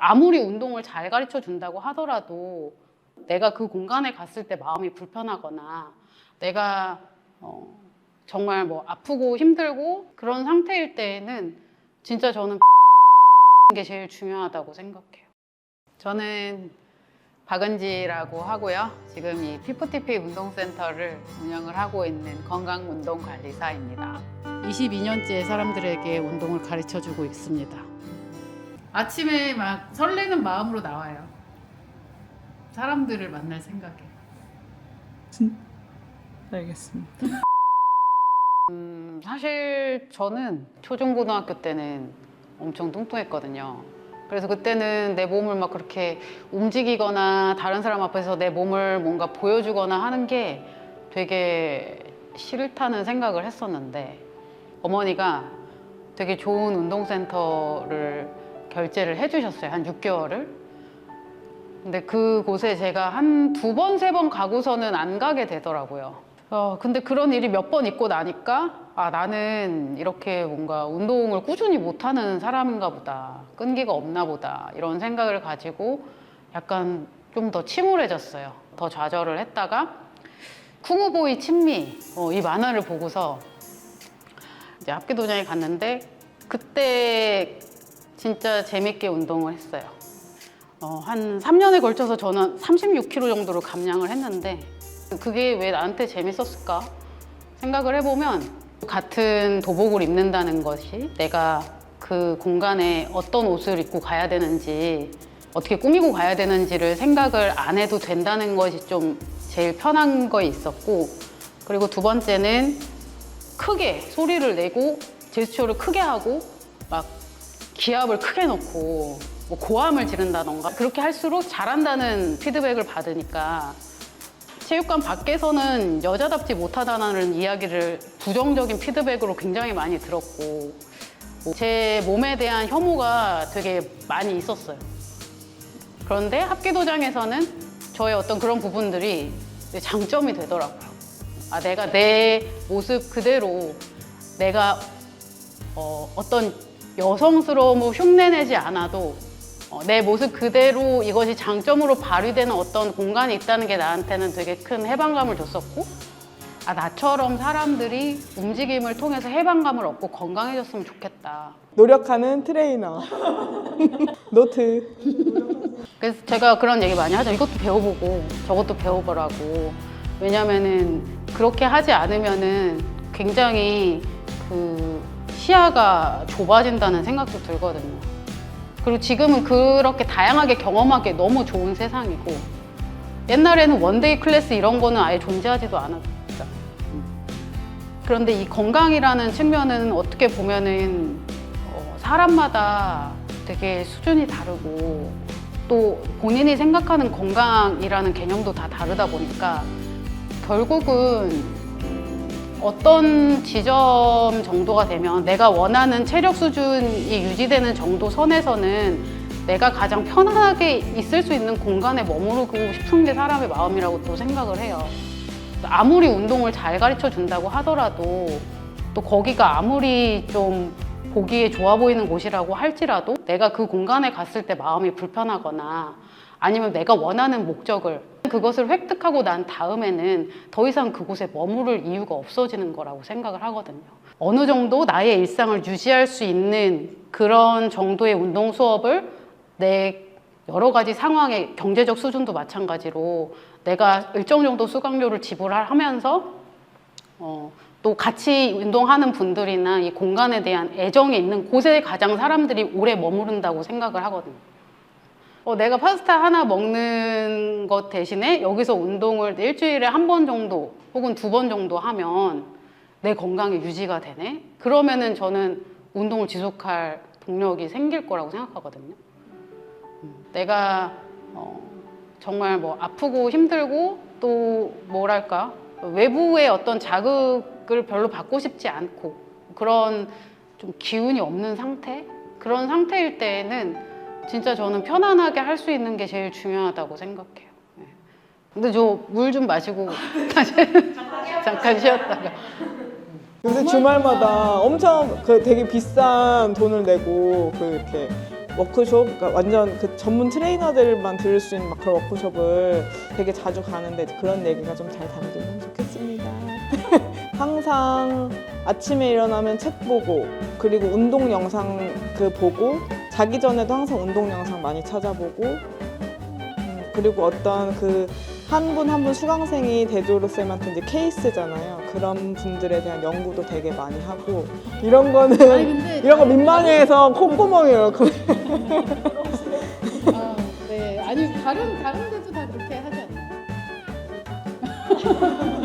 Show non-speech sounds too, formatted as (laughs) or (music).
아무리 운동을 잘 가르쳐 준다고 하더라도 내가 그 공간에 갔을 때 마음이 불편하거나 내가 어, 정말 뭐 아프고 힘들고 그런 상태일 때에는 진짜 저는 (laughs) 게 제일 중요하다고 생각해요. 저는 박은지라고 하고요. 지금 이 피프티피 운동센터를 운영을 하고 있는 건강운동관리사입니다. 22년째 사람들에게 운동을 가르쳐 주고 있습니다. 아침에 막 설레는 마음으로 나와요. 사람들을 만날 생각에. 알겠습니다. 음, 사실 저는 초중고등학교 때는 엄청 뚱뚱했거든요. 그래서 그때는 내 몸을 막 그렇게 움직이거나 다른 사람 앞에서 내 몸을 뭔가 보여주거나 하는 게 되게 싫다는 생각을 했었는데 어머니가 되게 좋은 운동센터를 결제를 해주셨어요. 한 6개월을. 근데 그곳에 제가 한 두 번, 세 번 가고서는 안 가게 되더라고요. 어, 근데 그런 일이 몇 번 있고 나니까 아, 나는 이렇게 뭔가 운동을 꾸준히 못하는 사람인가 보다. 끈기가 없나 보다. 이런 생각을 가지고 약간 좀 더 침울해졌어요. 더 좌절을 했다가 쿵우보이 친미 어, 이 만화를 보고서 이제 합기도장에 갔는데 그때 진짜 재밌게 운동을 했어요. 어, 한 3년에 걸쳐서 저는 36kg 정도로 감량을 했는데 그게 왜 나한테 재밌었을까 생각을 해보면 같은 도복을 입는다는 것이 내가 그 공간에 어떤 옷을 입고 가야 되는지 어떻게 꾸미고 가야 되는지를 생각을 안 해도 된다는 것이 좀 제일 편한 거 있었고 그리고 두 번째는 크게 소리를 내고 제스처를 크게 하고 막 기압을 크게 넣고 뭐 고함을 지른다던가 그렇게 할수록 잘한다는 피드백을 받으니까 체육관 밖에서는 여자답지 못하다는 이야기를 부정적인 피드백으로 굉장히 많이 들었고 뭐제 몸에 대한 혐오가 되게 많이 있었어요. 그런데 합기도장에서는 저의 어떤 그런 부분들이 장점이 되더라고요. 아, 내가 내 모습 그대로 내가 어, 어떤 여성스러움을 흉내내지 않아도 어, 내 모습 그대로 이것이 장점으로 발휘되는 어떤 공간이 있다는 게 나한테는 되게 큰 해방감을 줬었고 아 나처럼 사람들이 움직임을 통해서 해방감을 얻고 건강해졌으면 좋겠다. 노력하는 트레이너. (laughs) 노트. 그래서 제가 그런 얘기 많이 하죠. 이것도 배워보고 저것도 배워보라고. 왜냐면은 그렇게 하지 않으면은 굉장히 그 시야가 좁아진다는 생각도 들거든요. 그리고 지금은 그렇게 다양하게 경험하기 너무 좋은 세상이고 옛날에는 원데이 클래스 이런 거는 아예 존재하지도 않았죠. 그런데 이 건강이라는 측면은 어떻게 보면은 어, 사람마다 되게 수준이 다르고 또 본인이 생각하는 건강이라는 개념도 다 다르다 보니까 결국은 음, 어떤 지점 정도가 되면 내가 원하는 체력 수준이 유지되는 정도 선에서는 내가 가장 편안하게 있을 수 있는 공간에 머무르고 싶은 게 사람의 마음이라고 또 생각을 해요. 아무리 운동을 잘 가르쳐 준다고 하더라도 또 거기가 아무리 좀 보기에 좋아 보이는 곳이라고 할지라도 내가 그 공간에 갔을 때 마음이 불편하거나 아니면 내가 원하는 목적을 그것을 획득하고 난 다음에는 더 이상 그곳에 머무를 이유가 없어지는 거라고 생각을 하거든요. 어느 정도 나의 일상을 유지할 수 있는 그런 정도의 운동 수업을 내 여러 가지 상황의 경제적 수준도 마찬가지로 내가 일정 정도 수강료를 지불하면서 어, 또 같이 운동하는 분들이나 이 공간에 대한 애정이 있는 곳에 가장 사람들이 오래 머무른다고 생각을 하거든요. 어, 내가 파스타 하나 먹는 것 대신에 여기서 운동을 일주일에 한 번 정도 혹은 두 번 정도 하면 내 건강이 유지가 되네? 그러면은 저는 운동을 지속할 동력이 생길 거라고 생각하거든요. 음, 내가 어, 정말 뭐 아프고 힘들고 또 뭐랄까 외부의 어떤 자극을 별로 받고 싶지 않고 그런 좀 기운이 없는 상태 그런 상태일 때에는 진짜 저는 편안하게 할 수 있는 게 제일 중요하다고 생각해요. 네. 근데 저 물 좀 마시고 (laughs) 다시 잠깐 쉬었다가 요새 주말마다 엄청 그 되게 비싼 돈을 내고 그 이렇게 워크숍, 그러니까 완전 그 전문 트레이너들만 들을 수 있는 막 그런 워크숍을 되게 자주 가는데 그런 얘기가 좀 잘 담기면 좋겠습니다. (laughs) 항상 아침에 일어나면 책 보고 그리고 운동 영상 그 보고 자기 전에도 항상 운동 영상 많이 찾아보고 음, 그리고 어떤 그 한 분 한 분 수강생이 대도로 쌤한테 이제 케이스잖아요. 그런 분들에 대한 연구도 되게 많이 하고 이런 거는 근데 이런 거 민망해서 콧구멍이 이렇게 아, 네. 아니 다른 다른 데도 다 그렇게 하지 않나요? (laughs)